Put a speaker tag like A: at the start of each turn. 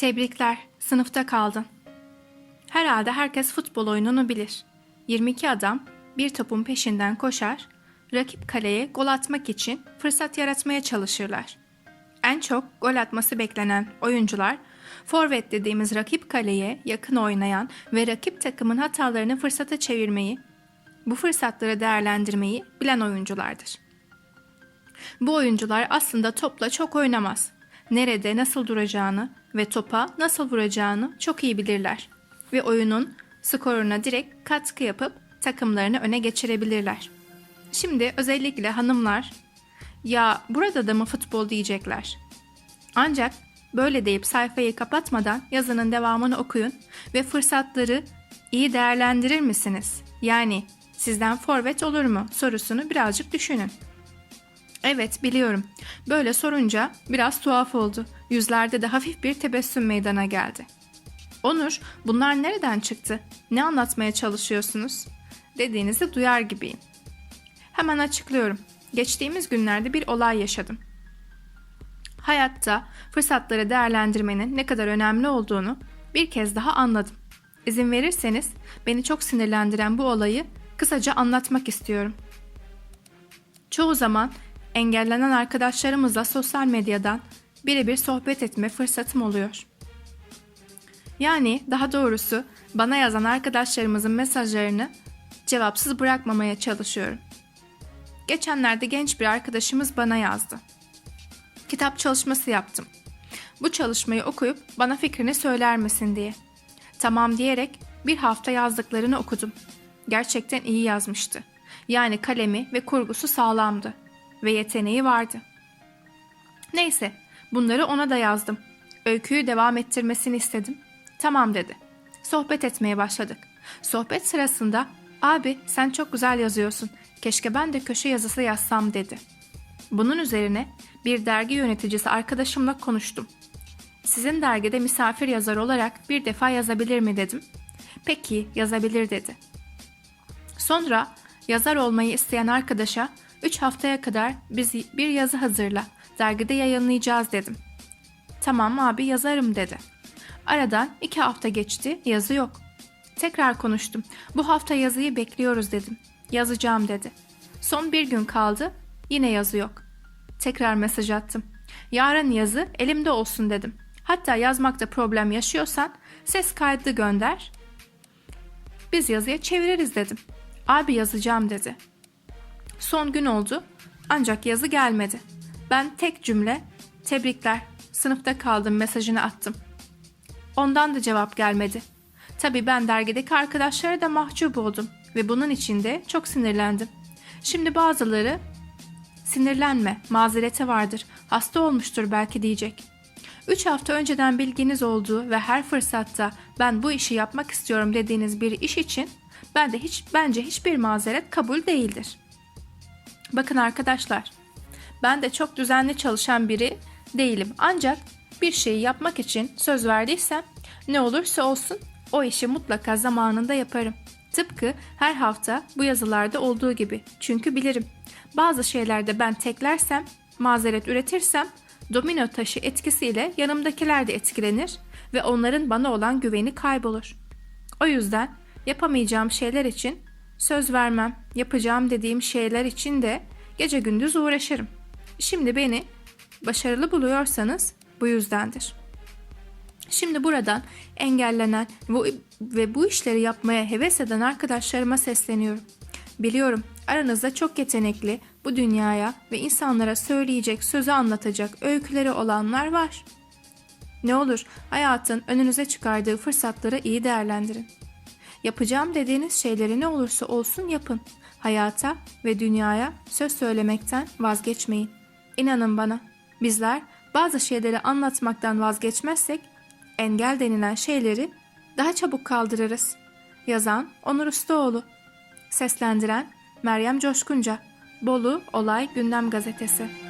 A: Tebrikler, sınıfta kaldın. Herhalde herkes futbol oyununu bilir. 22 adam bir topun peşinden koşar, rakip kaleye gol atmak için fırsat yaratmaya çalışırlar. En çok gol atması beklenen oyuncular, forvet dediğimiz rakip kaleye yakın oynayan ve rakip takımın hatalarını fırsata çevirmeyi, bu fırsatları değerlendirmeyi bilen oyunculardır. Bu oyuncular aslında topla çok oynamaz. Nerede nasıl duracağını ve topa nasıl vuracağını çok iyi bilirler. Ve oyunun skoruna direkt katkı yapıp takımlarını öne geçirebilirler. Şimdi özellikle hanımlar ya burada da mı futbol diyecekler. Ancak böyle deyip sayfayı kapatmadan yazının devamını okuyun ve fırsatları iyi değerlendirir misiniz? Yani sizden forvet olur mu sorusunu birazcık düşünün. Evet biliyorum. Böyle sorunca biraz tuhaf oldu. Yüzlerde de hafif bir tebessüm meydana geldi. Onur, bunlar nereden çıktı? Ne anlatmaya çalışıyorsunuz? Dediğinizi duyar gibiyim. Hemen açıklıyorum. Geçtiğimiz günlerde bir olay yaşadım. Hayatta fırsatları değerlendirmenin ne kadar önemli olduğunu bir kez daha anladım. İzin verirseniz beni çok sinirlendiren bu olayı kısaca anlatmak istiyorum. Çoğu zaman engellenen arkadaşlarımızla sosyal medyadan birebir sohbet etme fırsatım oluyor. Yani daha doğrusu bana yazan arkadaşlarımızın mesajlarını cevapsız bırakmamaya çalışıyorum. Geçenlerde genç bir arkadaşımız bana yazdı. Kitap çalışması yaptım. Bu çalışmayı okuyup bana fikrini söyler misin diye. Tamam diyerek bir hafta yazdıklarını okudum. Gerçekten iyi yazmıştı. Yani kalemi ve kurgusu sağlamdı ve yeteneği vardı. Neyse, bunları ona da yazdım. Öyküyü devam ettirmesini istedim. Tamam dedi. Sohbet etmeye başladık. Sohbet sırasında "Abi sen çok güzel yazıyorsun. Keşke ben de köşe yazısı yazsam." dedi. Bunun üzerine bir dergi yöneticisi arkadaşımla konuştum. Sizin dergide misafir yazar olarak bir defa yazabilir mi dedim. Peki yazabilir dedi. Sonra yazar olmayı isteyen arkadaşa 3 haftaya kadar biz bir yazı hazırla, dergide yayınlayacağız dedim. Tamam abi yazarım dedi. Aradan 2 hafta geçti, yazı yok. Tekrar konuştum. Bu hafta yazıyı bekliyoruz dedim. Yazacağım dedi. Son bir gün kaldı, yine yazı yok. Tekrar mesaj attım. Yarın yazı elimde olsun dedim. Hatta yazmakta problem yaşıyorsan ses kaydı gönder. Biz yazıya çeviririz dedim. Abi yazacağım dedi. Son gün oldu ancak yazı gelmedi. Ben tek cümle tebrikler sınıfta kaldım mesajını attım. Ondan da cevap gelmedi. Tabii ben dergideki arkadaşlara da mahcup oldum ve bunun için de çok sinirlendim. Şimdi bazıları sinirlenme mazereti vardır hasta olmuştur belki diyecek. Üç hafta önceden bilginiz olduğu ve her fırsatta ben bu işi yapmak istiyorum dediğiniz bir iş için ben de hiç bence hiçbir mazeret kabul değildir. Bakın arkadaşlar, ben de çok düzenli çalışan biri değilim. Ancak bir şeyi yapmak için söz verdiysem ne olursa olsun o işi mutlaka zamanında yaparım. Tıpkı her hafta bu yazılarda olduğu gibi. Çünkü bilirim. Bazı şeylerde ben teklersem, mazeret üretirsem domino taşı etkisiyle yanımdakiler de etkilenir ve onların bana olan güveni kaybolur. O yüzden yapamayacağım şeyler için söz vermem, yapacağım dediğim şeyler için de gece gündüz uğraşırım. Şimdi beni başarılı buluyorsanız bu yüzdendir. Şimdi buradan engellenen ve bu işleri yapmaya heves eden arkadaşlarıma sesleniyorum. Biliyorum aranızda çok yetenekli, bu dünyaya ve insanlara söyleyecek, sözü anlatacak öyküleri olanlar var. Ne olur hayatın önünüze çıkardığı fırsatları iyi değerlendirin. Yapacağım dediğiniz şeyleri ne olursa olsun yapın. Hayata ve dünyaya söz söylemekten vazgeçmeyin. İnanın bana, bizler bazı şeyleri anlatmaktan vazgeçmezsek engel denilen şeyleri daha çabuk kaldırırız. Yazan Onur Ustaoğlu Seslendiren Meryem Coşkunca Bolu Olay Gündem Gazetesi